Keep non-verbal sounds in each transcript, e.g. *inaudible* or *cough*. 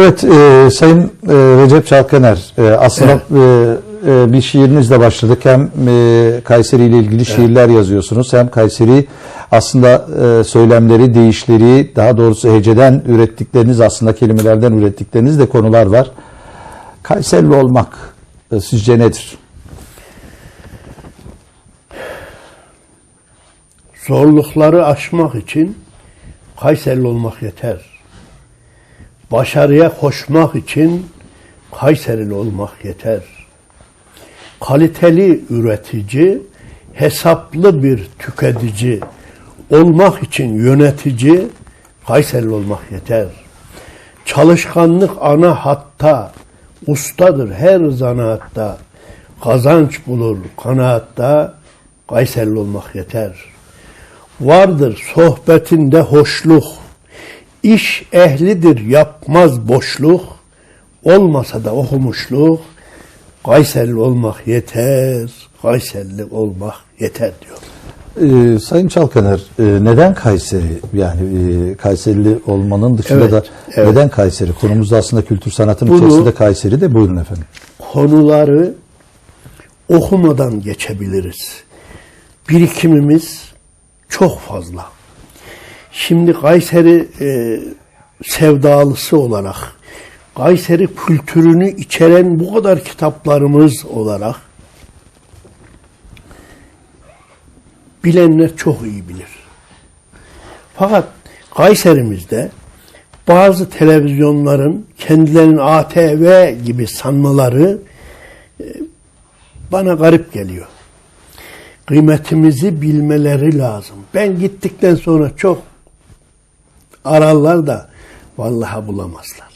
Evet, e, Sayın e, Recep Çalkaner, e, aslında e, e, bir şiirinizle başladık. Hem e, Kayseri ile ilgili şiirler yazıyorsunuz, hem Kayseri aslında e, söylemleri, deyişleri, daha doğrusu heceden ürettikleriniz, aslında kelimelerden ürettikleriniz de konular var. Kayserili olmak e, sizce nedir? Zorlukları aşmak için Kayserili olmak yeter. Başarıya koşmak için Kayserili olmak yeter. Kaliteli üretici, hesaplı bir tüketici olmak için yönetici Kayserili olmak yeter. Çalışkanlık ana hatta, ustadır her zanaatta. Kazanç bulur kanaatta, Kayserili olmak yeter. Vardır sohbetinde hoşluk, iş ehlidir yapmaz boşluk, olmasa da okumuşluk, Kayserili olmak yeter, Kayserili olmak yeter diyor. E, Sayın Çalkaner, e, neden Kayseri? Yani e, Kayserili olmanın dışında Evet, da evet. neden Kayseri? Konumuz da aslında kültür sanatın Bunu- içerisinde Kayseri de buyurun efendim. konuları okumadan geçebiliriz. Birikimimiz çok fazla. Şimdi Kayseri e, sevdalısı olarak, Kayseri kültürünü içeren bu kadar kitaplarımız olarak bilenler çok iyi bilir. Fakat Kayserimizde bazı televizyonların kendilerinin ATV gibi sanmaları e, bana garip geliyor. Kıymetimizi bilmeleri lazım. Ben gittikten sonra çok ararlar da vallahi bulamazlar.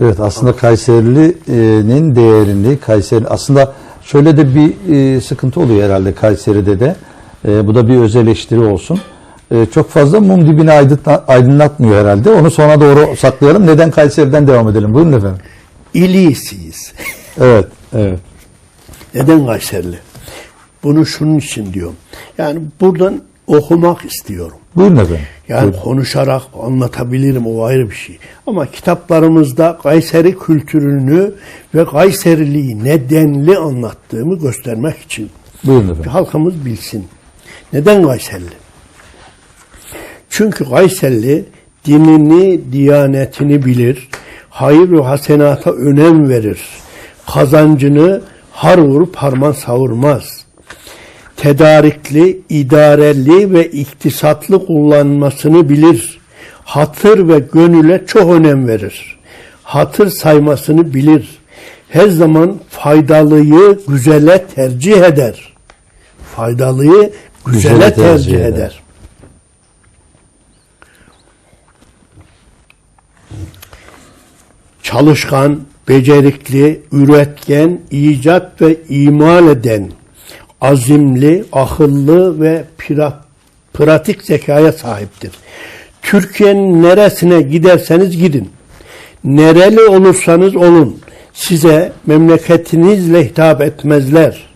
Evet aslında Kayserili'nin değerini Kayseri aslında şöyle de bir e, sıkıntı oluyor herhalde Kayseri'de de. E, bu da bir öz eleştiri olsun. E, çok fazla mum dibini aydınlat- aydınlatmıyor herhalde. Onu sona doğru saklayalım. Neden Kayseri'den devam edelim? Buyurun efendim. İlisiyiz. Evet, evet. Neden Kayserili? Bunu şunun için diyorum. Yani buradan okumak istiyorum. Buyurun efendim. Yani konuşarak anlatabilirim o ayrı bir şey. Ama kitaplarımızda Kayseri kültürünü ve Kayseriliği nedenli anlattığımı göstermek için. Buyurun efendim. Halkımız bilsin. Neden Kayserili? Çünkü Kayserili dinini, diyanetini bilir. Hayır ve hasenata önem verir. Kazancını har vurup harman savurmaz. Tedarikli, idareli ve iktisatlı kullanmasını bilir. Hatır ve gönüle çok önem verir. Hatır saymasını bilir. Her zaman faydalıyı güzele tercih eder faydalıyı güzele, Güzele tercih, tercih eder. eder. Çalışkan, becerikli, üretken, icat ve imal eden, azimli, akıllı ve pratik zekaya sahiptir. Türkiye'nin neresine giderseniz gidin. Nereli olursanız olun. Size memleketinizle hitap etmezler.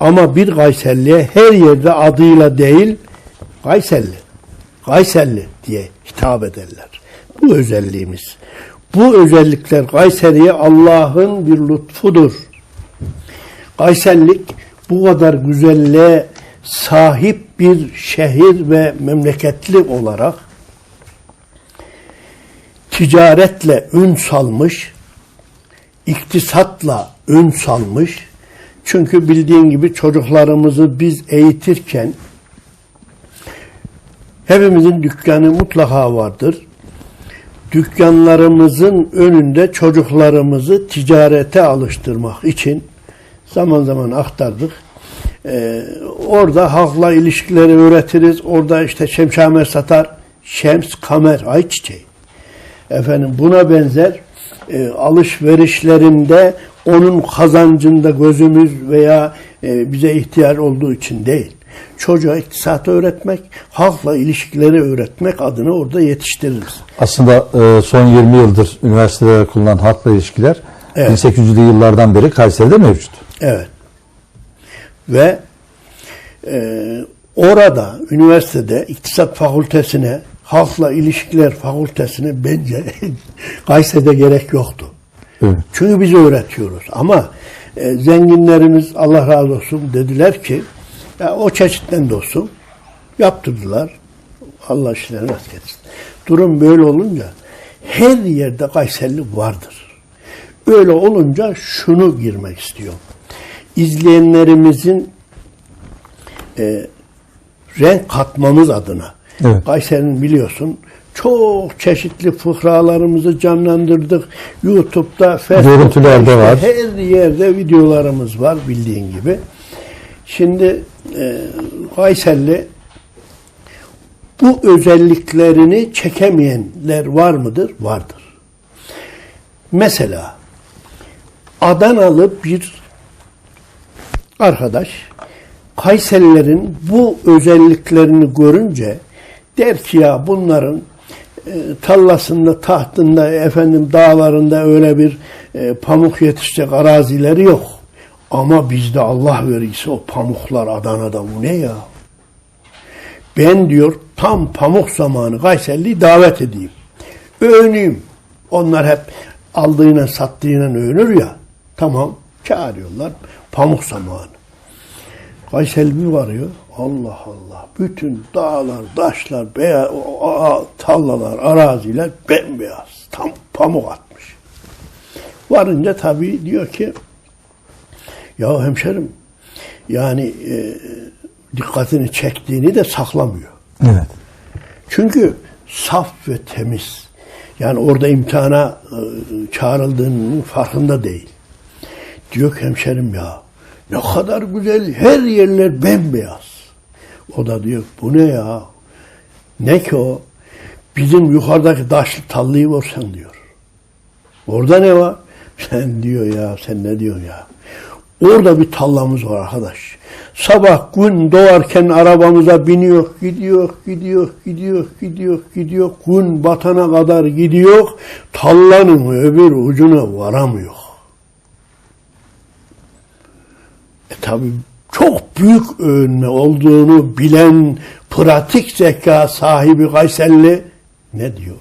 Ama bir Kayserli'ye her yerde adıyla değil, Kayserli, Kayserli diye hitap ederler. Bu özelliğimiz. Bu özellikler Kayseri'ye Allah'ın bir lütfudur. Kayserlik bu kadar güzelliğe sahip bir şehir ve memleketli olarak ticaretle ün salmış, iktisatla ün salmış. Çünkü bildiğin gibi çocuklarımızı biz eğitirken hepimizin dükkanı mutlaka vardır. Dükkanlarımızın önünde çocuklarımızı ticarete alıştırmak için zaman zaman aktardık. Ee, orada halkla ilişkileri öğretiriz. Orada işte şemşamer satar. Şems, kamer, ayçiçeği. Efendim buna benzer e, alışverişlerinde onun kazancında gözümüz veya e, bize ihtiyaç olduğu için değil. Çocuğa iktisatı öğretmek, halkla ilişkileri öğretmek adına orada yetiştiririz. Aslında e, son 20 yıldır üniversitelerde kullanılan halkla ilişkiler Evet. 1800'lü yıllardan beri Kayseri'de mevcut. Evet. Ve e, orada üniversitede iktisat fakültesine halkla ilişkiler fakültesine bence *laughs* Kayseri'de gerek yoktu. Evet. Çünkü biz öğretiyoruz. Ama e, zenginlerimiz Allah razı olsun dediler ki ya, o çeşitten de olsun. Yaptırdılar. Allah işlerini rast etsin. Durum böyle olunca her yerde Kayserli vardır. Öyle olunca şunu girmek istiyorum. İzleyenlerimizin e, renk katmamız adına. Evet. Kayseri'nin biliyorsun çok çeşitli fıkralarımızı canlandırdık. YouTube'da, Facebook'ta, Görüntülerde işte var. her yerde videolarımız var bildiğin gibi. Şimdi e, Kayserli bu özelliklerini çekemeyenler var mıdır? Vardır. Mesela Adanalı bir arkadaş Kayserilerin bu özelliklerini görünce der ki ya bunların e, tallasında, tahtında, efendim dağlarında öyle bir e, pamuk yetişecek arazileri yok. Ama bizde Allah vergisi o pamuklar Adana'da bu ne ya? Ben diyor tam pamuk zamanı Kayseri'yi davet edeyim. Övüneyim. Onlar hep aldığıyla sattığıyla övünür ya. Tamam çağırıyorlar. Pamuk zamanı. Kayseri bir varıyor. Allah Allah. Bütün dağlar, taşlar, beyaz, tarlalar, araziler bembeyaz. Tam pamuk atmış. Varınca tabii diyor ki ya hemşerim yani e, dikkatini çektiğini de saklamıyor. Evet. Çünkü saf ve temiz. Yani orada imtihana e, çağrıldığının farkında değil. Diyor ki hemşerim ya ne kadar güzel her yerler bembeyaz. O da diyor bu ne ya? Ne ki o? Bizim yukarıdaki taşlı tallıyı vursan diyor. Orada ne var? *laughs* Sen diyor ya sen ne diyorsun ya? Orada bir tallamız var arkadaş. Sabah gün doğarken arabamıza biniyor, gidiyor, gidiyor, gidiyor, gidiyor, gidiyor. Gün batana kadar gidiyor. Tallanın öbür ucuna varamıyor. E tabi çok büyük övünme olduğunu bilen pratik zeka sahibi Kayserli ne diyor?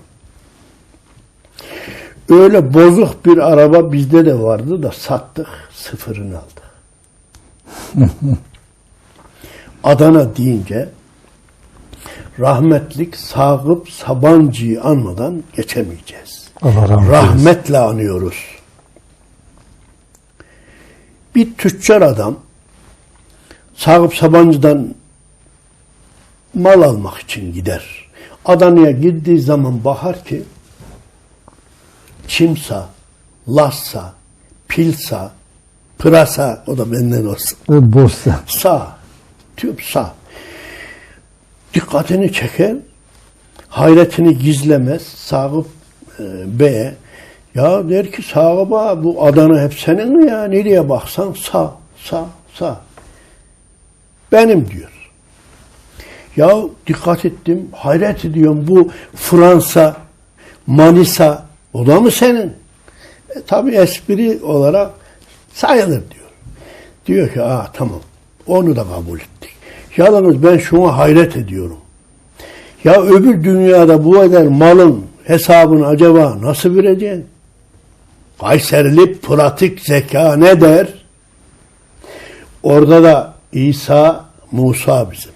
Öyle bozuk bir araba bizde de vardı da sattık, sıfırını aldık. *laughs* Adana deyince rahmetlik Sagıp Sabancı'yı anmadan geçemeyeceğiz. Allah rahmet. Rahmetle anıyoruz. Bir tüccar adam Sagıp Sabancı'dan mal almak için gider. Adana'ya girdiği zaman bakar ki çimsa, lassa, pilsa, pırasa o da benden olsun. Borsa. Sağ, tüp sağ. Dikkatini çeker, hayretini gizlemez. Sağıp e, Bey'e ya der ki Sağıp'a bu Adana hep senin mi ya? Nereye baksan sağ, sağ, sağ. Benim diyor. Ya dikkat ettim, hayret ediyorum bu Fransa, Manisa o da mı senin? E, tabii espri olarak sayılır diyor. Diyor ki aa tamam onu da kabul ettik. Yalnız ben şuna hayret ediyorum. Ya öbür dünyada bu kadar malın hesabını acaba nasıl vereceksin? Kayserili pratik zeka ne der? Orada da İsa, Musa bizim.